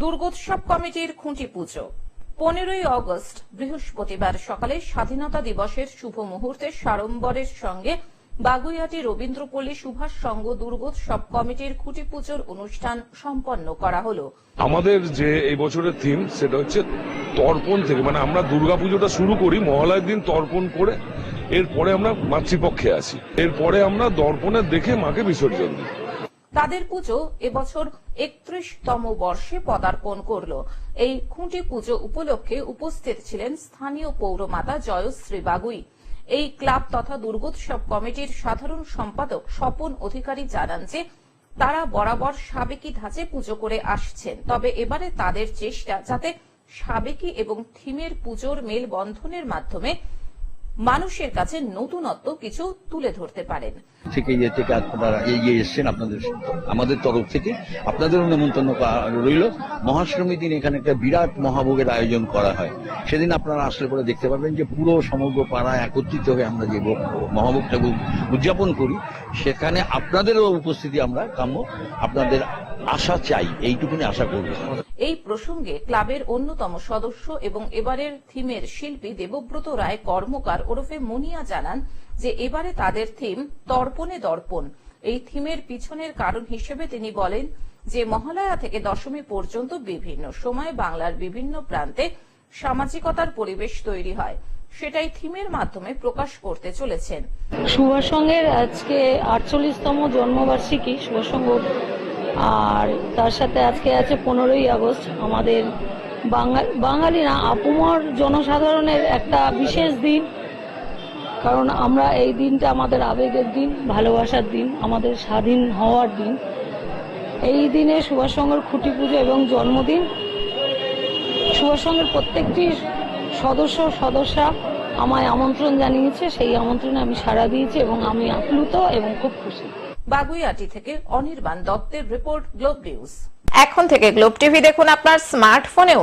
দুর্গোৎসব কমিটির খুঁটি পুজো। পনেরোই অগস্ট, বৃহস্পতিবার সকালে স্বাধীনতা দিবসের শুভ মুহূর্তে সাড়ম্বরের সঙ্গে বাগুইয়াটি রবীন্দ্রপল্লী সুভাষ সংঘ দুর্গোৎসব কমিটির খুঁটি পুজোর অনুষ্ঠান সম্পন্ন করা হলো। আমাদের যে এই বছরের থিম সেটা হচ্ছে তর্পণ থেকে মানে আমরা দুর্গাপুজোটা শুরু করি, মহালয়ের দিন তর্পণ করে, এরপরে আমরা মাতৃপক্ষে আসি। এরপরে আমরা দর্পণে দেখে মাকে বিসর্জন দিই। তাদের পুজো এবছর একত্রিশতম বর্ষে পদার্পণ করল। এই খুঁটি পুজো উপলক্ষে উপস্থিত ছিলেন স্থানীয় পৌরমাতা জয়শ্রী বাগুই। এই ক্লাব তথা দুর্গোৎসব কমিটির সাধারণ সম্পাদক স্বপন অধিকারী জানান যে, তারা বরাবর সাবেকি ধাঁচে পুজো করে আসছেন। তবে এবারে তাদের চেষ্টা যাতে সাবেকি এবং থিমের পুজোর মেল বন্ধনের মাধ্যমে মানুষের কাছে নতুনত্ব কিছু তুলে ধরতে পারেন। থেকে থেকে আপনারা এগিয়ে এসছেন আপনাদের আমাদের তরফ থেকে আপনাদেরও নেমন্তন্ন রইল। মহাশ্রমী দিন এখানে একটা বিরাট মহাভোগের আয়োজন করা হয়। সেদিন আপনারা আসলে পরে দেখতে পাবেন যে পুরো সমগ্র পাড়া একত্রিত হয়ে আমরা যে মহাভোগটা উদযাপন করি সেখানে আপনাদেরও উপস্থিতি আমরা কাম্য আপনাদের আশা চাই এইটুকুনি আশা করব। এই প্রসঙ্গে ক্লাবের অন্যতম সদস্য এবং এবারের থিমের শিল্পী দেবব্রত রায় কর্মকার ওরফে মুনিয়া জানান যে এবারে তাদের থিম তর্পণে দর্পণ। এই থিমের পিছনের কারণ হিসেবে তিনি বলেন যে মহালয়া থেকে দশমী পর্যন্ত বিভিন্ন সময় বাংলার বিভিন্ন প্রান্তে সামাজিকতার পরিবেশ তৈরি হয়। সেটাই থিমের মাধ্যমে প্রকাশ করতে চলেছেন। সুভাষঙ্গের আজকে আটচল্লিশতম জন্মবার্ষিকী সুভাষঙ্গ। আর তার সাথে আজকে আছে পনেরোই আগস্ট আমাদের বাঙাল না, আপুমর জনসাধারণের একটা বিশেষ দিন। কারণ আমরা এই দিনটা আমাদের আবেগের দিন ভালোবাসার দিন আমাদের স্বাধীন হওয়ার দিন। এই দিনে সুভাষচন্দ্রের খুঁটি পুজো এবং জন্মদিন সুভাষচন্দ্রের প্রত্যেকটি সদস্য সদস্যা আমায় আমন্ত্রণ জানিয়েছে। সেই আমন্ত্রণে আমি সাড়া দিয়েছি এবং আমি আপ্লুত এবং খুব খুশি। বাগুইয়াটি থেকে অনির্বাণ দত্তের রিপোর্ট গ্লোব নিউজ। এখন থেকে গ্লোব টিভি দেখুন আপনার স্মার্টফোনেও।